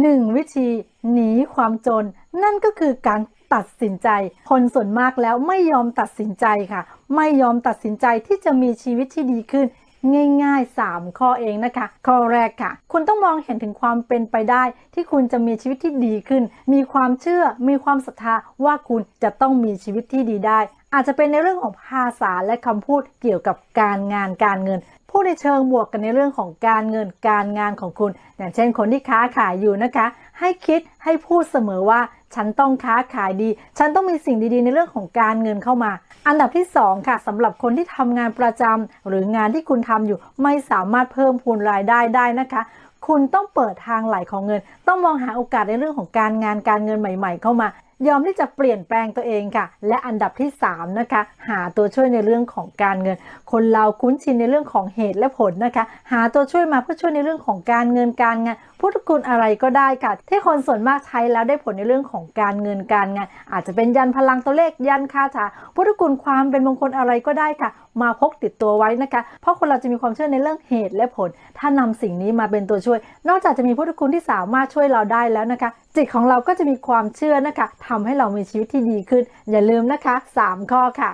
หนึ่งวิธีหนีความจน นั่นก็คือการตัดสินใจ คนส่วนมากแล้วไม่ยอมตัดสินใจค่ะ ไม่ยอมตัดสินใจที่จะมีชีวิตที่ดีขึ้น ง่ายๆ 3 ข้อเองนะคะ ข้อแรกค่ะ คุณต้องมองเห็นถึงความเป็นไปได้ ที่คุณจะมีชีวิตที่ดีขึ้น มีความเชื่อ มีความศรัทธาว่าคุณจะต้องมีชีวิตที่ดีได้ อาจจะเป็นในเรื่องของภาษาและคำพูดเกี่ยวกับการงานการเงินพูดในเชิงบวกกันในเรื่องของการเงินการงานของคุณ อย่างเช่นคนที่ค้าขายอยู่นะคะ ให้คิดให้พูดเสมอว่า ฉันต้องค้าขายดี ฉันต้องมีสิ่งดีๆ ในเรื่องของการเงินเข้ามา อันดับที่ 2 ค่ะสำหรับคนที่ทำงานประจำหรืองานที่คุณทำอยู่ไม่สามารถเพิ่มพูนรายได้ได้นะคะคุณต้องเปิดทางไหลของเงิน ต้องมองหาโอกาสในเรื่องของการงานการเงินใหม่ ๆ เข้ามา ยอมที่จะเปลี่ยนแปลงตัวเองค่ะ และอันดับที่ 3 นะคะ หาตัวช่วยในเรื่องของการเงิน คนเราคุ้นชินในเรื่องของเหตุและผลนะคะ หาตัวช่วยมาเพื่อช่วยในเรื่องของการเงินการงานพุทธคุณอะไรก็ได้ค่ะ ที่คนส่วนมากใช้แล้วได้ผลในเรื่องของการเงินการงาน อาจจะเป็นยันพลังตัวเลขยันคาถาพุทธคุณความเป็นมงคลอะไรก็ได้ค่ะ มาพกติดตัวไว้นะคะ เพราะคนเราจะมีความเชื่อในเรื่องเหตุและผล ถ้านำสิ่งนี้มาเป็นตัวช่วย นอกจากจะมีพุทธคุณที่สามารถช่วยเราได้แล้วนะคะ จิตของเราก็จะมีความเชื่อนะคะทำให้เรามีชีวิตที่ดีขึ้น อย่าลืมนะคะ 3 ข้อค่ะ